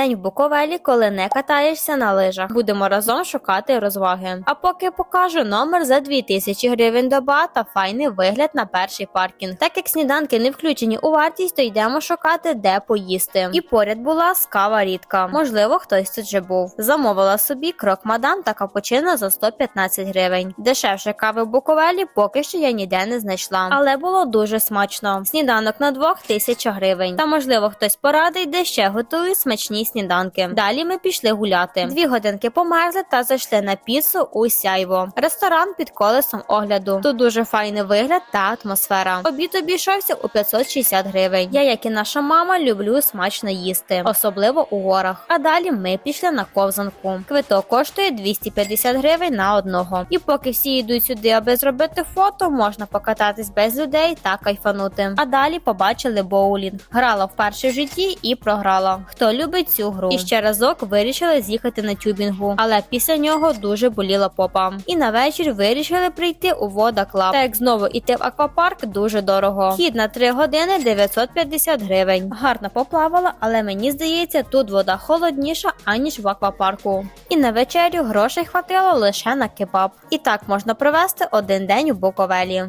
день в Буковелі, коли не катаєшся на лижах. Будемо разом шукати розваги. А поки покажу номер за 2000 гривень доба та файний вигляд на перший паркінг. Так як сніданки не включені у вартість, то йдемо шукати, де поїсти. І поряд була скава рідка. Можливо, хтось тут вже був. Замовила собі крок мадам та капучино за 115 гривень. Дешевше кави в Буковелі поки що я ніде не знайшла, але було дуже смачно. Сніданок на двох тисяча гривень. Та можливо хтось порадить, де ще готують смачні сніданки. Далі ми пішли гуляти. Дві годинки померзли та зайшли на піцу у сяйво. Ресторан під колесом огляду. Тут дуже файний вигляд та атмосфера. Обід обійшовся у 560 гривень. Я, як і наша мама, люблю смачно їсти, особливо у горах. А далі ми пішли на ковзанку. Квиток коштує 250 гривень на одного. І поки всі йдуть сюди, аби зробити фото, можна покататись без людей та кайфанути. А далі побачили боулінг. Грала вперше в житті і програла. Хто любить цю гру? І ще разок вирішили з'їхати на тюбінгу, але після нього дуже боліла попа. І на вечір вирішили прийти у вода клаб. Та як знову іти в аквапарк дуже дорого. Хід на 3 години 950 гривень. Гарно поплавала, але мені здається, тут вода холодніша аніж в аквапарку. І на вечерю грошей хватило лише на кебаб. І так можна провести один день у Буковелі.